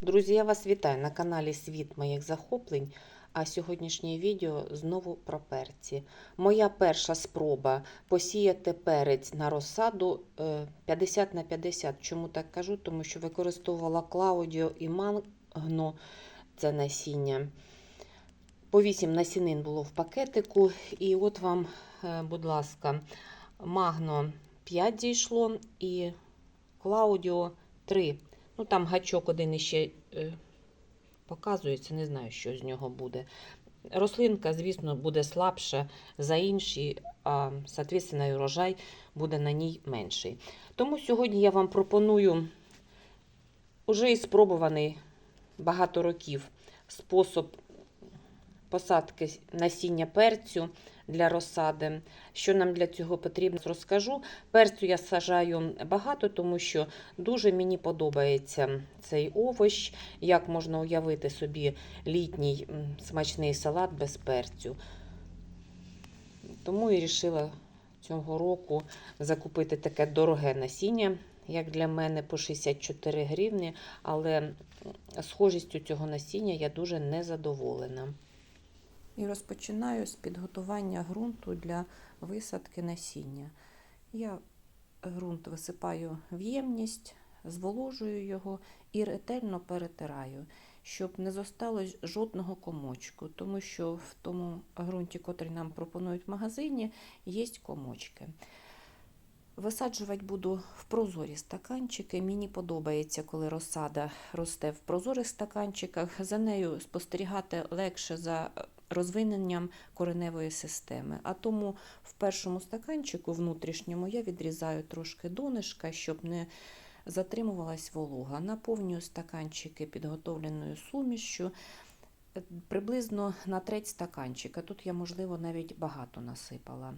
Друзі, я вас вітаю на каналі Світ моїх захоплень. А сьогоднішнє відео знову про перці. Моя перша спроба посіяти перець на розсаду е, 50 на 50. Чому так кажу? Тому що використовувала Клаудіо і Магно це насіння. По 8 насінин було в пакетику. І от вам, е, будь ласка, Магно 5 дійшло і Клаудіо 3. Ну, там гачок один іще е, показується, не знаю, що з нього буде. Рослинка, звісно, буде слабша за інші, а, соответственно, і урожай буде на ній менший. Тому сьогодні я вам пропоную уже і спробуваний багато років спосіб посадки насіння перцю для розсади. Що нам для цього потрібно, розкажу. Перцю я сажаю багато, тому що дуже мені подобається цей овощ. Як можна уявити собі літній смачний салат без перцю. Тому і вирішила цього року закупити таке дороге насіння, як для мене, по 64 гривні, але схожістю цього насіння я дуже незадоволена. І розпочинаю з підготування ґрунту для висадки насіння. Я ґрунт висипаю в ємність, зволожую його і ретельно перетираю, щоб не зосталось жодного комочку, тому що в тому ґрунті, котрий нам пропонують в магазині, є комочки. Висаджувати буду в прозорі стаканчики. Мені подобається, коли розсада росте в прозорих стаканчиках. За нею спостерігати легше за розвиненням кореневої системи. А тому в першому стаканчику внутрішньому я відрізаю трошки донишка, щоб не затримувалась волога. Наповнюю стаканчики підготовленою сумішю. е, Приблизно на треть стаканчика. Тут я, можливо, навіть багато насипала.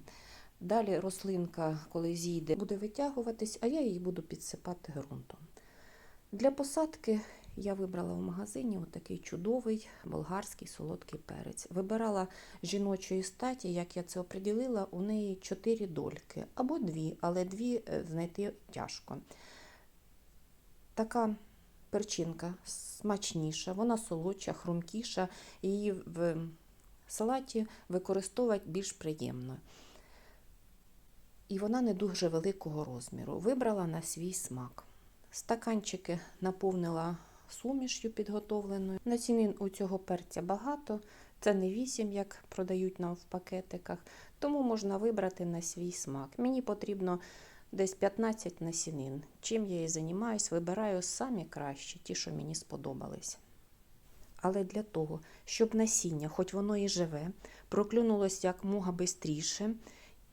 Далі рослинка, коли зійде, буде витягуватись, а я її буду підсипати ґрунтом. Для посадки я вибрала в магазині отакий чудовий болгарський солодкий перець. Вибирала жіночої статі, як я це оприділила, у неї чотири дольки або дві, але дві е, знайти тяжко. Така перчинка смачніша, вона солодша, хрумкіша, її в салаті використовувати більш приємно. І вона не дуже великого розміру. Вибрала на свій смак. Стаканчики наповнила суміш'ю підготовленою. Насінин у цього перця багато. Це не 8, як продають нам в пакетиках, тому можна вибрати на свій смак. Мені потрібно десь 15 насінин. Чим я і займаюсь, вибираю самі кращі, ті, що мені сподобались. Але для того, щоб насіння, хоч воно і живе, проклюнулося як мога бистріше,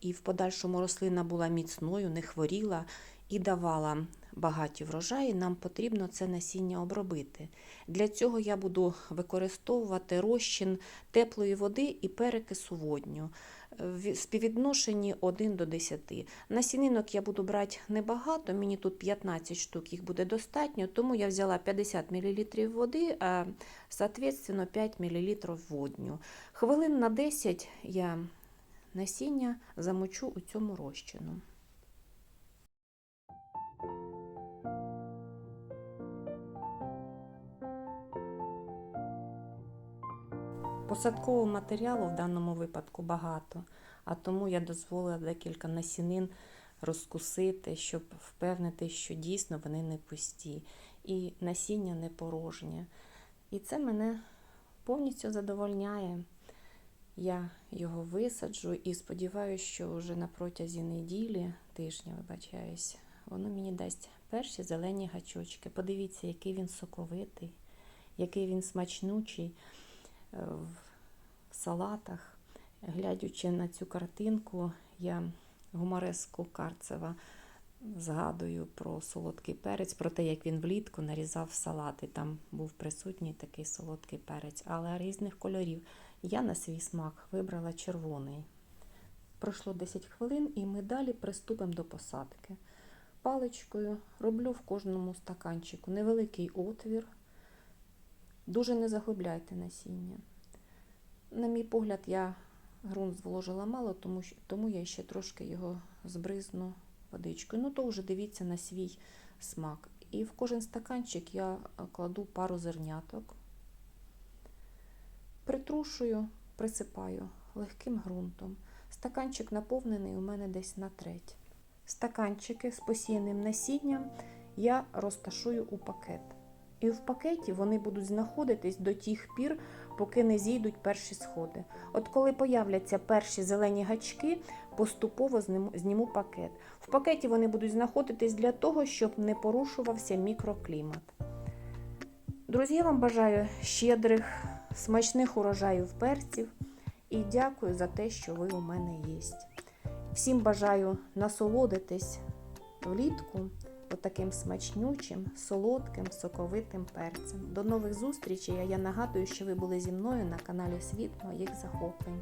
і в подальшому рослина була міцною, не хворіла і давала багаті врожаї, нам потрібно це насіння обробити. Для цього я буду використовувати розчин теплої води і перекису водню в співвідношенні 1 до 10. Насінинок я буду брати небагато, мені тут 15 штук, їх буде достатньо, тому я взяла 50 мл води, а соответственно 5 мл водню. Хвилин на 10 я насіння замочу у цьому розчину. Посадкового матеріалу в даному випадку багато, а тому я дозволила декілька насінин розкусити, щоб впевнити, що дійсно вони не пусті і насіння не порожнє. І це мене повністю задовольняє. Я його висаджу і сподіваюся, що вже на протязі неділі, тижня, вибачаюсь, воно мені дасть перші зелені гачочки. Подивіться, який він соковитий, який він смачнучий е, салатах. Глядячи на цю картинку, я гумореску Карцева згадую про солодкий перець, про те, як він влітку нарізав салати. Там був присутній такий солодкий перець, але різних кольорів. Я на свій смак вибрала червоний. Пройшло 10 хвилин, і ми далі приступимо до посадки. Паличкою роблю в кожному стаканчику невеликий отвір. Дуже не заглибляйте насіння. На мій погляд, я ґрунт зволожила мало, тому, тому я ще трошки його збризну водичкою. Ну, то вже дивіться на свій смак. І в кожен стаканчик я е, кладу пару зерняток, притрушую, присипаю легким ґрунтом. Стаканчик наповнений у мене десь на треть. Стаканчики з посіяним насінням я розташую у пакет. І в пакеті вони будуть знаходитись до тих пір, поки не зійдуть перші сходи. От коли появляться перші зелені гачки, поступово зніму, пакет. В пакеті вони будуть знаходитись для того, щоб не порушувався мікроклімат. Друзі, я вам бажаю щедрих, смачних урожаїв перців і дякую за те, що ви у мене є. Всім бажаю насолодитись влітку отаким смачнючим, солодким, соковитим перцем. До нових зустрічей. Я нагадую, що ви були зі мною на каналі Світ моїх захоплень.